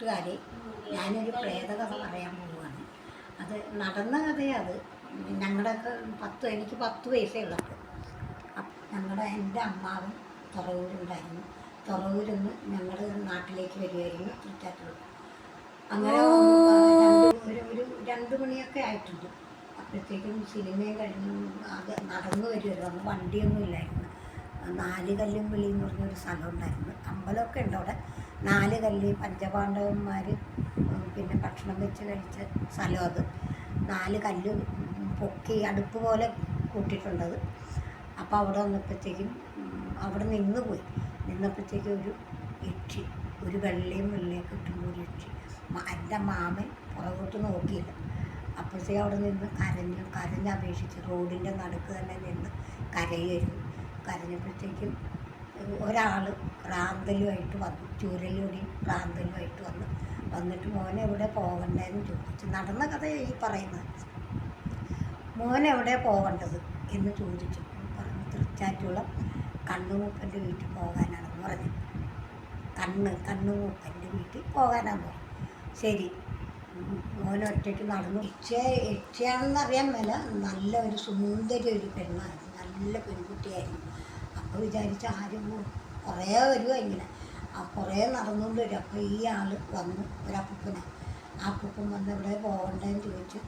കൂട്ടുകാരെ ഞാനൊരു പ്രേതകഥ പറയാൻ പോവുകയാണ്. അത് നടന്ന കഥയത് ഞങ്ങളുടെയൊക്കെ പത്ത് എനിക്ക് പത്ത് ഉള്ളൂ ഞങ്ങളുടെ എന്റെ അമ്മാവും തുറവൂരുണ്ടായിരുന്നു. തുറവൂരിൽ നിന്ന് ഞങ്ങളുടെ നാട്ടിലേക്ക് വരികയായിരുന്നു തൃച്ചാറ്റൂർ അങ്ങനെ ഒരു ഒരു രണ്ട് മണിയൊക്കെ ആയിട്ടുണ്ട്. അപ്പോഴത്തേക്കും സിനിമയും കഴിഞ്ഞു അത് നടന്നു വരുമായിരുന്നു വണ്ടിയൊന്നും ഇല്ലായിരുന്നു. നാല് കല്ലും വിളി എന്ന് പറഞ്ഞൊരു സ്ഥലം ഉണ്ടായിരുന്നു. അമ്പലമൊക്കെ ഉണ്ട് അവിടെ. നാല് കല്ല് പഞ്ചപാണ്ഡവന്മാർ പിന്നെ ഭക്ഷണം വെച്ച് കഴിച്ച സ്ഥലം അത്. നാല് കല്ല് പൊക്കി അടുപ്പ് പോലെ കൂട്ടിയിട്ടുണ്ടത്. അപ്പോൾ അവിടെ വന്നപ്പോഴത്തേക്കും അവിടെ നിന്ന് പോയി. നിന്നപ്പോഴത്തേക്കും ഒരു യക്ഷി ഒരു വെള്ളയും വെള്ളയൊക്കെ കിട്ടുമ്പോൾ ഒരു യക്ഷി എന്റെ മാമൻ പുറകോട്ട് നോക്കിയില്ല. അപ്പോഴത്തേക്കും അവിടെ നിന്ന് കരഞ്ഞു കരഞ്ഞ് അപേക്ഷിച്ച് റോഡിന്റെ നടുക്ക് തന്നെ നിന്ന് കരയായിരുന്നു കരഞ്ഞപ്പോഴത്തേക്കും ഒരാൾ റാന്തലുമായിട്ട് വന്നു ചൂരലൂടി റാന്തലുമായിട്ട് വന്നു. വന്നിട്ട് മോനെ എവിടെ പോകണ്ടേന്ന് ചോദിച്ചു. നടന്ന കഥ ഈ പറയുന്നത്. മോൻ എവിടെ പോകേണ്ടത് എന്ന് ചോദിച്ചു പറഞ്ഞു തൃച്ചാറ്റുള്ള കണ്ണുമൂപ്പന്റെ വീട്ടിൽ പോകാനാണെന്ന് പറഞ്ഞു. കണ്ണ് കണ്ണുമൂപ്പന്റെ വീട്ടിൽ പോകാനാന്ന് പറഞ്ഞു. ശരി മോൻ ഒറ്റയ്ക്ക് നടന്നു. യക്ഷ യക്ഷയാണെന്ന് അറിയാൻ മേല. നല്ല ഒരു സുന്ദരി ഒരു പെണ്ണായിരുന്നു. നല്ല പെൺകുട്ടിയായിരുന്നു. വിചാരിച്ച ആരും കുറേ വരുമോ ഇങ്ങനെ. ആ കുറേ നടന്നുകൊണ്ട് വരും. അപ്പോൾ ഈ ആൾ വന്നു ഒരപ്പൂപ്പനെ. ആ അപ്പൂപ്പൻ വന്ന് എവിടെ പോകണ്ടേന്ന് ചോദിച്ചു.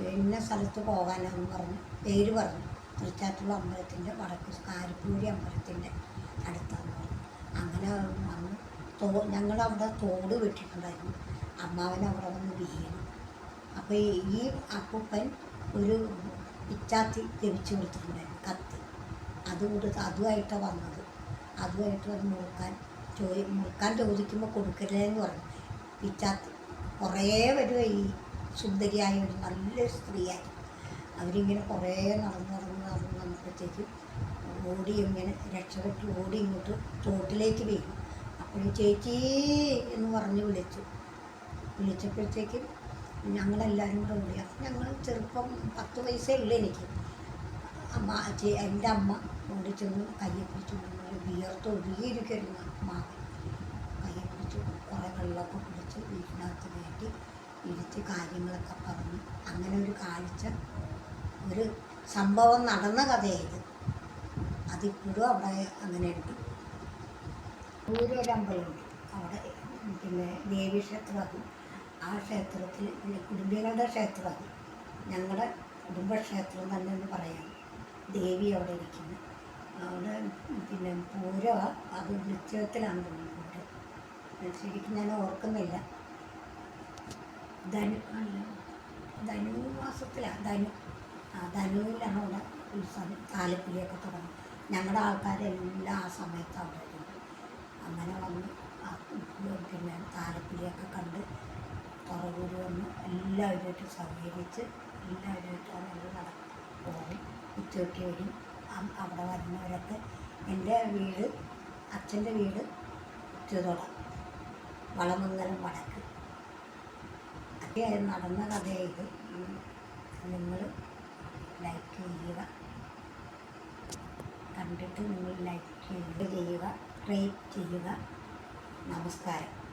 ഇന്ന സ്ഥലത്ത് പോകാനാന്ന് പറഞ്ഞു. പേര് പറഞ്ഞു. തൃച്ചാറ്റുള്ള അമ്പലത്തിന്റെ വടക്ക് കാരിപ്പൂരി അമ്പലത്തിന്റെ അടുത്താന്ന് പറഞ്ഞു. അങ്ങനെ വന്ന് തോ ഞങ്ങളവിടെ തോട് വിട്ടിട്ടുണ്ടായിരുന്നു. അമ്മാവൻ അവിടെ വന്ന് വീണു. അപ്പോൾ ഈ അപ്പൂപ്പൻ ഒരു പിച്ചാത്തി ജപിച്ചു കൊടുത്തിട്ടുണ്ടായിരുന്നു. കത്തി. അത് കൊടുത്ത് അതുമായിട്ടാണ് വന്നത്. അതുമായിട്ട് വന്ന് മുറുക്കാൻ ചോദി മുറുക്കാൻ ചോദിക്കുമ്പോൾ കൊടുക്കരുതെന്ന് പറഞ്ഞു. പിറ്റാത്ത് കുറേ വരുക ഈ സുന്ദരിയായ ഒരു നല്ലൊരു സ്ത്രീയായി അവരിങ്ങനെ കുറേ നടന്ന് നടന്ന് നടന്ന് വന്നപ്പോഴത്തേക്കും ഓടി ഇങ്ങനെ രക്ഷപ്പെട്ട് ഓടി ഇങ്ങോട്ട് തോട്ടിലേക്ക് വീണു. അപ്പോൾ ചേച്ചി എന്ന് പറഞ്ഞ് വിളിച്ചു. വിളിച്ചപ്പോഴത്തേക്കും ഞങ്ങളെല്ലാവരും കൂടെ ഓടി. ഞങ്ങൾ ചെറുപ്പം പത്ത് വയസ്സേ ഉള്ളു എനിക്ക്. അമ്മ എന്റെ അമ്മ ഓടി ചെന്ന് കയ്യെ പിടിച്ചു വിയർത്ത് ഒഴുകിയിരിക്കുന്ന മാവൻ കയ്യെ കുറേ വെള്ളമൊക്കെ കുടിച്ച് വീട്ടിനകത്ത് കയറ്റി ഇരിച്ച് കാര്യങ്ങളൊക്കെ പറഞ്ഞ് അങ്ങനെ ഒരു കാഴ്ച ഒരു സംഭവം നടന്ന കഥയായത് അതിപ്പോഴും അവിടെ അങ്ങനെ ഉണ്ട്. ദൂരൊരമ്പലമുണ്ട് അവിടെ പിന്നെ ദേവി ക്ഷേത്രമാകും. ആ ക്ഷേത്രത്തിൽ കുടുംബങ്ങളുടെ ക്ഷേത്രമാകും. ക്ഷേത്രം ഞങ്ങളുടെ കുടുംബക്ഷേത്രം തന്നെ എന്ന് പറയാം. ദേവി അവിടെ ഇരിക്കുന്നു. അവിടെ പിന്നെ പൂര അത് നിശ്ചയത്തിലാണ് തോന്നുന്നു പൂരം ശരിക്കും ഞാൻ ഓർക്കുന്നില്ല. ധനു അല്ല ധനു മാസത്തിലാണ് ധനു. ആ ധനുവിലാണ് അവിടെ ഉത്സവം താലപ്പൊലിയൊക്കെ തുടങ്ങും ഞങ്ങളുടെ ആൾക്കാരെല്ലാം ആ സമയത്ത് അവിടെ ഉണ്ട് അങ്ങനെ വന്ന് പിന്നെ താലപ്പൊലിയൊക്കെ കണ്ട് പുറകൂടി വന്ന് എല്ലാവരുമായിട്ട് സഹകരിച്ച് എല്ലാവരുമായിട്ട് അങ്ങനെ നടക്കും പോകും ഉച്ചയ്ക്ക് വരും. അവിടെ വരുന്നവരൊക്കെ എന്റെ വീട് അച്ഛന്റെ വീട് ചുതുള വളമംഗലം വടക്ക്. അതേ നടന്ന കഥയത് നിങ്ങൾ ലൈക്ക് ചെയ്യുക. കണ്ടിട്ട് നിങ്ങൾ ലൈക്ക് ചെയ്യുക ചെയ്യുക റേറ്റ് ചെയ്യുക. നമസ്കാരം.